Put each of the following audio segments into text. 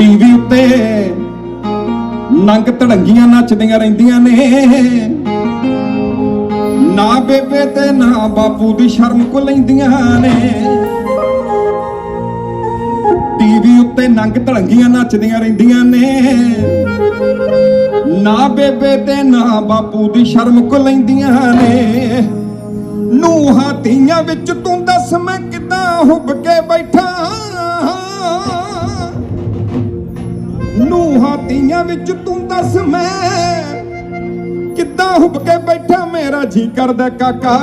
TV ਉੱਤੇ ਨੰਗ ਧੜੰਗੀਆਂ ਨੱਚਦੀਆਂ ਰਹਿੰਦੀਆਂ ਨੇ। ਨਾ ਬੇਬੇ ਤੇ ਨਾ ਬਾਪੂ ਦੀ ਸ਼ਰਮ ਕੋ ਲੈਂਦੀਆਂ ਨੇ। ਟੀਵੀ ਉੱਤੇ ਨੰਗ ਧੜੰਗੀਆਂ ਨੱਚਦੀਆਂ ਰਹਿੰਦੀਆਂ ਨੇ। ਨਾ ਬੇਬੇ ਤੇ ਨਾ ਬਾਪੂ ਦੀ ਸ਼ਰਮ ਕੋ ਲੈਂਦੀਆਂ ਨੇ। ਨੂਹਾਂ ਧੀਆਂ ਵਿੱਚ ਤੂੰ ਦੱਸ ਮੈਂ ਕਿੱਦਾਂ ਹੁੱਬ ਕੇ ਬੈਠਾ। ਨੂਹਾਂ ਧੀਆਂ ਵਿੱਚ ਤੂੰ ਦੱਸ ਮੈਂ ਕਿੱਦਾਂ ਹੁੱਬ ਕੇ ਬੈਠਾ ਮੇਰਾ ਜੀ ਕਰਦਾ ਕਾਕਾ?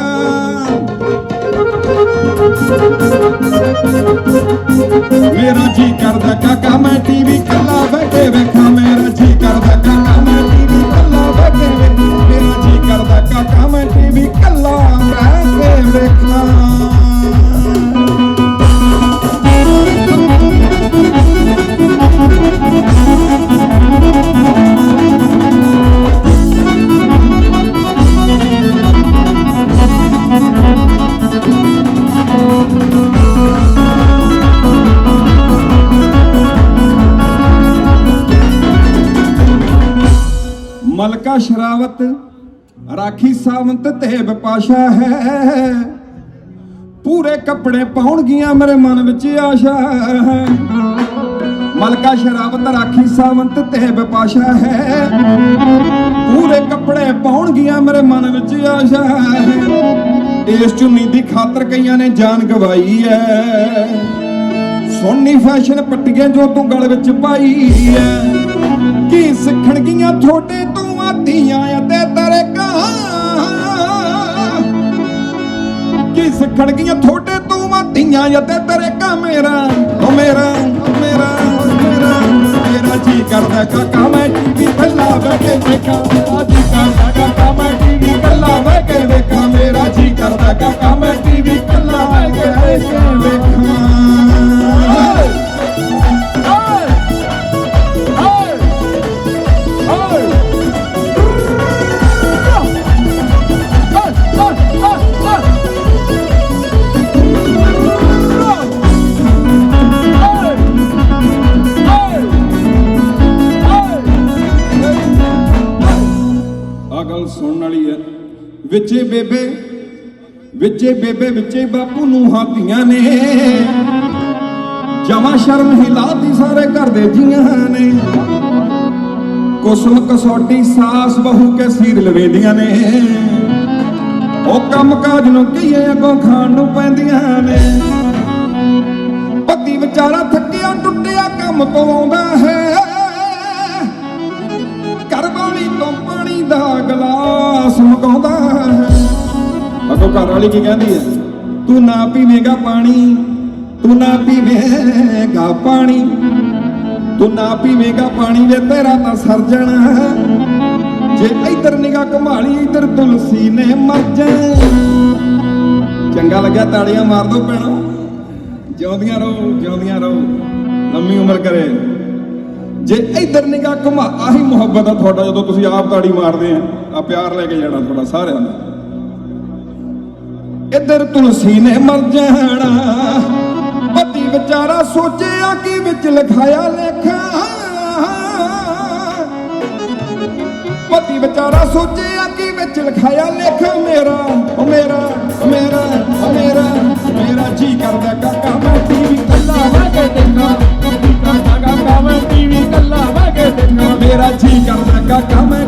ਮੇਰਾ ਜੀ ਕਰਦਾ ਕਾਕਾ, ਮੈਂ ਟੀਵੀ ਕੱਲਾ ਬੈਠੇ ਵੇਖਾਂ, ਮੇਰਾ ਜੀ ਕਰਦਾ ਕਾਕਾ, ਮੈਂ ਟੀਵੀ ਕੱਲਾ ਬੈਠੇ ਵੇਖਾਂ, ਮੇਰਾ ਜੀ ਕਰਦਾ ਕਾਕਾ, ਮੈਂ ਟੀਵੀ ਕੱਲਾ ਬੈਠੇ ਵੇਖਾਂ। ਮਲਕਾ ਸ਼ਰਾਵਤ, ਰਾਖੀ ਸਾਵੰਤ ਤੇ ਵਿਪਾਸ਼ਾ ਹੈ। ਪੂਰੇ ਕੱਪੜੇ ਪਾਉਣਗੀਆਂ ਮੇਰੇ ਮਨ ਵਿੱਚ ਆਸ਼ਾ ਹੈ। ਮਲਕਾ ਸ਼ਰਾਵਤ, ਰਾਖੀ ਸਾਵੰਤ ਤੇ ਵਿਪਾਸ਼ਾ ਹੈ। ਪੂਰੇ ਕੱਪੜੇ ਪਾਉਣਗੀਆਂ ਮੇਰੇ ਮਨ ਵਿੱਚ ਆਸ਼ਾ ਹੈ। ਇਸ ਚੁੰਨੀ ਦੀ ਖਾਤਰ ਕਈਆਂ ਨੇ ਜਾਨ ਗਵਾਈ ਹੈ। ਸੋਨੀ ਫੈਸ਼ਨ ਪੱਟੀਆਂ ਜੋ ਤੂੰ ਗਲ ਵਿੱਚ ਪਾਈ ਐ ਕੀ ਸਿੱਖਣਗੀਆਂ ਥੋੜੇ ਤੋਂ ਅਤੇ ਤੇਰੇ ਕਾਂ ਕੀ ਸਿੱਖਣਗੀਆਂ ਥੋੜੇ ਤੋਂ ਆਦੀਆਂ ਅਤੇ ਤੇਰੇ ਮੇਰਾ। ਓ ਮੇਰਾ ਮੇਰਾ ਮੇਰਾ ਮੇਰਾ ਜੀ ਕਰਦਾ ਕਾਕਾ, ਮੈਂ ਟੀਵੀ ਕੱਲਾ ਬਹਿ ਕੇ ਵੇਖਾਂ ਮੇਰਾ ਜੀ ਕਰਦਾ ਕਾਕਾ, ਮੈਂ ਟੀਵੀ ਕੱਲਾ ਬਹਿ ਕੇ ਵੇਖਾਂ ਮੇਰਾ ਜੀ ਕਰਦਾ ਕਾਕਾ, ਮੈਂ ਟੀਵੀ ਕੱਲਾ ਬਹਿ ਕੇ ਵੇਖਾਂ ਵਿੱਚੇ ਬੇਬੇ ਵਿੱਚੇ ਬੇਬੇ, ਵਿੱਚੇ ਬਾਪੂ ਨੂੰ ਹਾਤੀਆਂ ਨੇ। ਜਮਾ ਸ਼ਰਮ ਹਿਲਾਤੀ ਸਾਰੇ ਘਰ ਦੇ ਜੀਆਂ ਨੇ। ਕੁਸਮ ਕਸੋਟੀ ਸਾਸ ਬਹੂ ਕੇ ਸੀਰ ਲਵੇਂਦੀਆਂ ਨੇ। ਉਹ ਕੰਮ ਕਾਜ ਨੂੰ ਕਹੀਏ ਅੱਗੋਂ ਖਾਣ ਨੂੰ ਪੈਂਦੀਆਂ ਨੇ। ਪਤੀ ਵਿਚਾਰਾ ਥੱਕਿਆ ਟੁੱਟਿਆ ਕੰਮ ਪਵਾਉਂਦਾ ਹੈ। ਘਰ ਵਾਲੀ ਤੋਂ ਪਾਣੀ ਦਾ ਗਲਾਸ ਮਗਾਉਂਦਾ ਹੈ ਘਰ ਵਾਲੀ ਕੀ ਕਹਿੰਦੀ ਹੈ? ਤੂੰ ਨਾ ਪੀਵੇਂਗਾ ਪਾਣੀ, ਤੂੰ ਨਾ ਪੀਵੇਂਗਾ ਪਾਣੀ। ਤੂੰ ਨਾ ਪੀਵੇਂਗਾ ਪਾਣੀ ਵੇ ਤੇਰਾ ਤਾਂ ਸਰ ਜਾਣਾ। ਜੇ ਇੱਧਰ ਨਿਗਾਹ ਘੁਮਾਲੀ, ਇੱਧਰ ਤੁਲਸੀ ਨੇ ਮਰ ਜਾ ਚੰਗਾ ਲੱਗਿਆ ਤਾੜੀਆਂ ਮਾਰ ਦੋ ਭੈਣੋ। ਜਿਉਂਦੀਆਂ ਰਹੋ ਜਿਉਂਦੀਆਂ ਰਹੋ। ਲੰਮੀ ਉਮਰ ਕਰੇ। ਜੇ ਇੱਧਰ ਨਿਗਾਹ ਘੁਮਾ, ਆਹੀ ਮੁਹੱਬਤ ਆ ਤੁਹਾਡਾ ਜਦੋਂ ਤੁਸੀਂ ਆਪ ਤਾੜੀ ਮਾਰਦੇ ਆ। ਆ ਪਿਆਰ ਲੈ ਕੇ ਜਾਣਾ ਤੁਹਾਡਾ ਸਾਰਿਆਂ ਦਾ। ਇਧਰ ਤੁਲਸੀ ਨੇ ਮਰ ਜਾਣਾ। ਪਤੀ ਵਿਚਾਰਾ ਸੋਚਿਆ ਕਿ ਵਿੱਚ ਲਿਖਾਇਆ ਲੇਖਾ। ਪਤੀ ਵਿਚਾਰਾ ਸੋਚਿਆ ਕਿ ਵਿੱਚ ਲਿਖਾਇਆ ਲੇਖਾ। ਮੇਰਾ ਉਹ ਮੇਰਾ ਮੇਰਾ ਮੇਰਾ ਮੇਰਾ ਜੀ ਕਰਦਾ ਕਾਕਾ, ਮੈਂ ਟੀਵੀ ਕੱਲਾ ਬਹਿ ਦੇਖਾਂ ਕਾਕਾ ਮੈਂ ਟੀਵੀ ਕੱਲਾ ਬਹਿ ਦੇਖਾਂ। ਮੇਰਾ ਜੀ ਕਰਦਾ ਕਾਕਾ, ਮੈਂ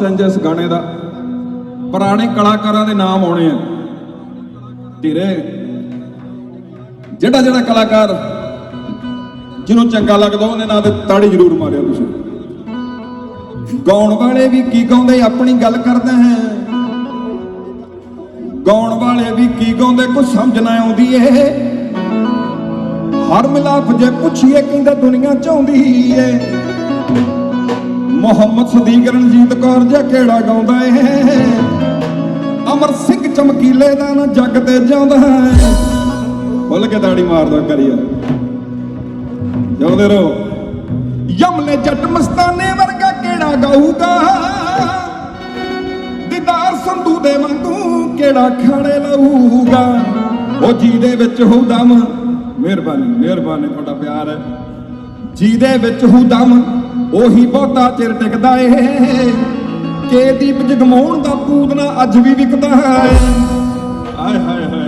ਲਾਸਟ ਟੈਂਜਸ ਗਾਣੇ ਦਾ। ਪੁਰਾਣੇ ਕਲਾਕਾਰਾਂ ਦੇ ਨਾਮ ਆਉਣੇ ਆ। ਧੀਰੇ। ਜਿਹੜਾ ਜਿਹੜਾ ਕਲਾਕਾਰ ਜਿਹਨੂੰ ਚੰਗਾ ਲੱਗਦਾ ਉਹਦੇ ਨਾਂ ਤੇ ਤਾੜੀ ਜ਼ਰੂਰ ਮਾਰਿਓ ਤੁਸੀਂ। ਗਾਉਣ ਵਾਲੇ ਵੀ ਕੀ ਗਾਉਂਦੇ, ਆਪਣੀ ਗੱਲ ਕਰਦੇ ਹੈ। ਗਾਉਣ ਵਾਲੇ ਵੀ ਕੀ ਗਾਉਂਦੇ ਕੁਝ ਸਮਝ ਨਾ ਆਉਂਦੀ ਏ। ਹਰ ਮਿਲਾਪ ਜੇ ਪੁੱਛੀਏ, ਕਹਿੰਦਾ ਦੁਨੀਆ ਚਾਹੁੰਦੀ ਏ। ਮੁਹੰਮਦ ਸਦੀਕ ਰਣਜੀਤ ਕੌਰ ਜਿਹਾ ਕਿਹੜਾ ਗਾਉਂਦਾ ਏ? ਅਮਰ ਸਿੰਘ ਚਮਕੀਲੇ ਦਾ ਨਾ ਜੱਗ ਤੇ ਜਿਉਂਦਾ ਹੈ ਖੁੱਲ ਕੇ ਤਾੜੀ ਮਾਰ ਦੋ ਕਰੀਆ ਜਿਉਂਦੇ ਰਹੋ। ਯਮਲੇ ਜੱਟ ਮਸਤਾਨੇ ਵਰਗਾ ਕਿਹੜਾ ਗਾਊਗਾ? ਦੀਦਾਰ ਸੰਧੂ ਦੇ ਵਾਂਗੂ ਕਿਹੜਾ ਖਾਣੇ ਲਊਗਾ? ਉਹ ਜਿਹਦੇ ਵਿੱਚ ਹੋ ਦਮ। ਮਿਹਰਬਾਨੀ ਮਿਹਰਬਾਨੀ, ਤੁਹਾਡਾ ਪਿਆਰ ਹੈ। ਜੀ ਦੇ ਵਿੱਚ ਹੋ ਦਮ। ਉਹੀ ਬਹੁਤਾ ਚਿਰ ਟਿਕਦਾ ਏ। ਕੇ ਦੀਪ ਦਾ ਪੂਤਨਾ ਅੱਜ ਵੀ ਵਿਕਦਾ ਹੈ। ਆਏ ਹਾਏ ਹਾਏ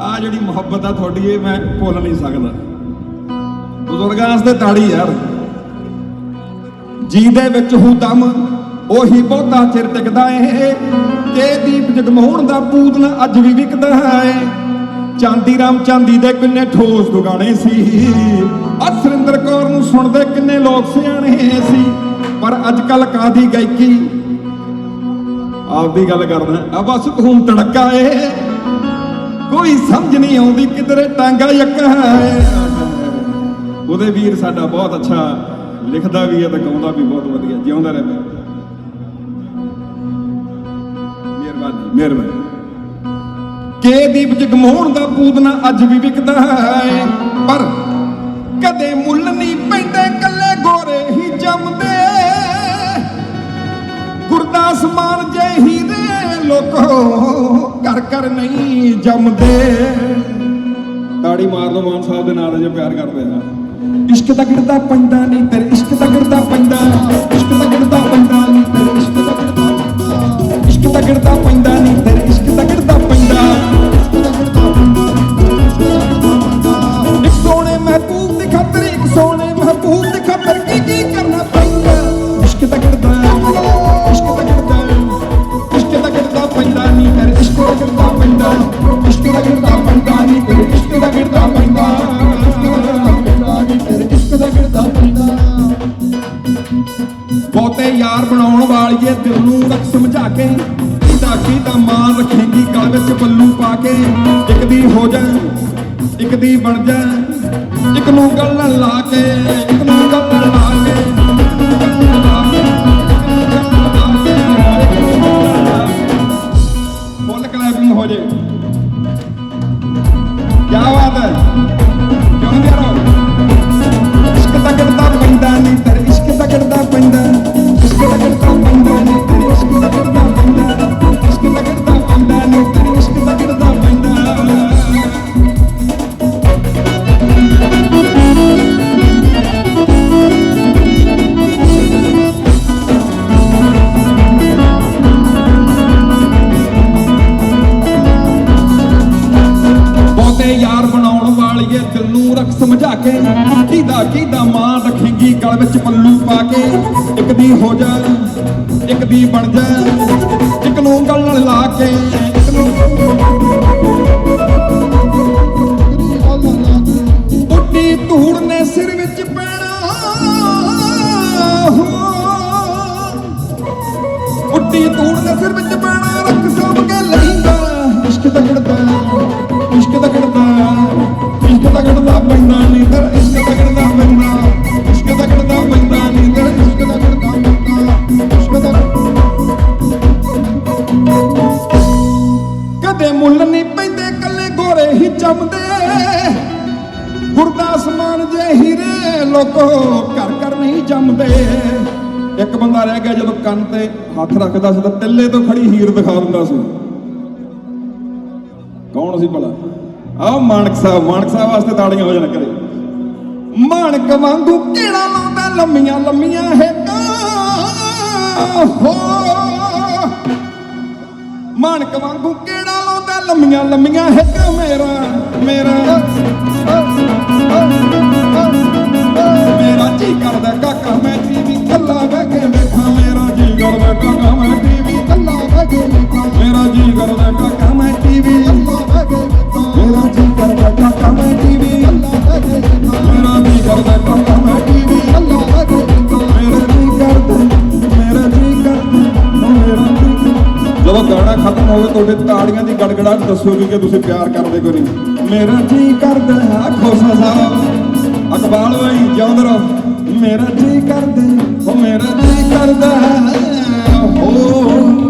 ਆ ਜਿਹੜੀ ਮੁਹੱਬਤ ਆ ਤੁਹਾਡੀ, ਇਹ ਮੈਂ ਭੁੱਲ ਨਹੀਂ ਸਕਦਾ। ਬਜ਼ੁਰਗਾਂ ਵਾਸਤੇ ਤਾੜੀ ਯਾਰ। ਜੀ ਦੇ ਵਿੱਚ ਹੂ ਦਮ, ਉਹੀ ਬਹੁਤਾ ਚਿਰ ਟਿਕਦਾ ਏ। ਤੇ ਦੀਪ ਜਗਮਾਉਣ ਦਾ ਪੂਤਨਾ ਅੱਜ ਵੀ ਵਿਕਦਾ ਹੈ। ਚਾਂਦੀ ਰਾਮ ਚਾਂਦੀ ਦੇ ਕਿੰਨੇ ਠੋਸ ਦੁਗਾਣੇ ਸੀ। ਸੁਰਿੰਦਰ ਕੌਰ ਨੂੰ ਸੁਣਦੇ ਕਿੰਨੇ ਲੋਕ ਸਿਆਣੇ ਸੀ ਪਰ ਅੱਜ ਕੱਲ ਕਾਦੀ ਗਾਇਕੀ? ਆਪਦੀ ਗੱਲ ਕਰਦਾ, ਆ ਬਸ ਧੂਮ ਤੜਕਾ ਏ। ਕੋਈ ਸਮਝ ਨਹੀਂ ਆਉਂਦੀ ਕਿਧਰੇ ਟਾਂਗਾ ਯੱਕਾ ਹੈ। ਉਹਦੇ ਵੀਰ ਸਾਡਾ ਬਹੁਤ ਅੱਛਾ, ਲਿਖਦਾ ਵੀ ਹੈ ਤੇ ਗਾਉਂਦਾ ਵੀ ਬਹੁਤ ਵਧੀਆ, ਜਿਉਂਦਾ ਰਹੇ। ਮਿਹਰਬਾਨੀ ਮਿਹਰਬਾਨੀ। ਕੇ ਦੀਪ ਜਗਮਾਉਣ ਦਾ ਪੂਤਨਾ ਅੱਜ ਵੀ ਵਿਕਦਾ ਹੈ, ਪਰ ਗੁਰਦਾਸ ਮਾਨ ਜੇ ਹੀਰੇ ਲੋਕੋ ਕਰ ਕਰ ਨਹੀਂ ਜੰਮਦੇ। ਤਾੜੀ ਮਾਰ ਦੋ ਮਾਨ ਸਾਹਿਬ ਦੇ ਨਾਲ ਜੇ ਪਿਆਰ ਕਰਦੇ ਆ। ਇਸ਼ਕ ਦਾ ਗਿਰਦਾ ਪੈਂਦਾ ਨਹੀਂ ਤੇਰੇ ਇਸ਼ਕ ਦਾ ਗਿਰਦਾ ਪੈਂਦਾ ਇਸ਼ਕ ਦਾ ਗਿਰਦਾ ਪੈਂਦਾ ਨਹੀਂ ਤੇਰੇ ਇਸ਼ਕ ਦਾ ਗਿਰਦਾ ਪੈਂਦਾ ਇਸ਼ਕ ਦਾ ਗਿਰਦਾ ਪੈਂਦਾ ਨਹੀਂ ਤੇਰੇ ਇਸ਼ਕ ਦਾ ਗਿਰਦਾ ਪੈਂਦਾ ਬਹੁਤੇ ਯਾਰ ਬਣਾਉਣ ਵਾਲੀਏ ਦਿਲ ਨੂੰ ਰੱਖ ਸਮਝਾ ਕੇ। ਕਿਦਾ ਕਿਦਾ ਮਾਂ ਰੱਖੇਗੀ ਕਾਗਜ਼ ਵਿੱਚ ਬੱਲੂ ਪਾ ਕੇ। ਇੱਕ ਦੀ ਹੋ ਜਾ, ਇੱਕ ਦੀ ਬਣ ਜਾ, ਇੱਕ ਨੂੰ ਗਲ ਨਾਲ ਲਾ ਕੇ, ਇੱਕ ਨੂੰ ਗਲ ਨਾਲ ਲਾ ਕੇ। ਕਿਦਾ ਕਿਦਾ ਮਾਂ ਰੱਖੇਗੀ ਗਲ ਵਿੱਚ ਪੱਲੂ ਪਾ ਕੇ। ਇੱਕ ਦੀ ਹੋ ਜਾ ਇੱਕ ਦੀ ਬਣ ਜਾ ਇੱਕ ਨੂੰ ਗਲ ਨਾਲ ਲਾ ਕੇ, ਇੱਕ ਨੂੰ ਉੱਡੀ ਧੂੜ ਨੇ ਸਿਰ ਵਿੱਚ ਪੈਣਾ। ਹੋ। ਉੱਡੀ ਧੂੜ ਨੇ ਸਿਰ ਵਿੱਚ ਪੈਣਾ, ਰੱਖ ਸਾਂਭ ਕੇ ਲੈਂਦਾ ਕਦੇ ਮੁੱਲ ਨਹੀਂ ਪੈਂਦੇ ਕੱਲੇ ਗੋਰੇ ਹੀ ਜੰਮਦੇ ਗੁਰਦਾਸ ਮਾਨ ਜੇ ਹੀਰੇ ਲੋਕੋ ਘਰ ਘਰ ਨਹੀਂ ਜੰਮਦੇ ਇੱਕ ਬੰਦਾ ਰਹਿ ਗਿਆ ਜਦੋਂ ਕੰਨ ਤੇ ਹੱਥ ਰੱਖਦਾ ਸੀ, ਤਾਂ ਟਿੱਲੇ ਤੋਂ ਖੜੀ ਹੀਰ ਦਿਖਾ ਦਿੰਦਾ ਸੀ। ਕੌਣ ਸੀ ਭਲਾ? ਆਹ ਮਾਨਕ ਸਾਹਿਬ ਮਾਨਕ ਸਾਹਿਬ ਵਾਸਤੇ ਤਾੜੀਆਂ ਹੋ ਜਾਣ ਕਰੇ ਮਾਨਕ ਵਾਂਗੂ ਕਿਹੜਾ ਲਾਉਂਦਾ, ਲੰਮੀਆਂ ਲੰਮੀਆਂ ਹੇਕਾਂ। ਹੋ ਮਾਨਕ ਵਾਂਗੂ ਲੰਮੀਆਂ ਲੰਮੀਆਂ ਹੇਕਾਂ ਮੇਰਾ ਮੇਰਾ। ਮੇਰਾ ਜੀ ਕਰਦਾ ਕਾਕਾ ਮੈਂ ਜਦੋਂ ਗਾਣਾ ਖਤਮ ਹੋਵੇ, ਤੁਹਾਡੇ ਤਾੜੀਆਂ ਦੀ ਗੜਗੜਾਹਟ ਦੱਸੋ ਕਿ ਤੁਸੀਂ ਪਿਆਰ ਕਰਦੇ ਕੋਈ ਨਹੀਂ? ਮੇਰਾ ਜੀ ਕਰਦਾ ਹੈ ਖੋਸਾ ਸਾਹਿਬ ਅਕਬਾਲ ਭਾਈ ਜਿਉਂਦ ਮੇਰਾ ਜੀ ਕਰਦੇ ਉਹ ਮੇਰਾ ਜੀ ਕਰਦਾ ਹੈ। ਹੋ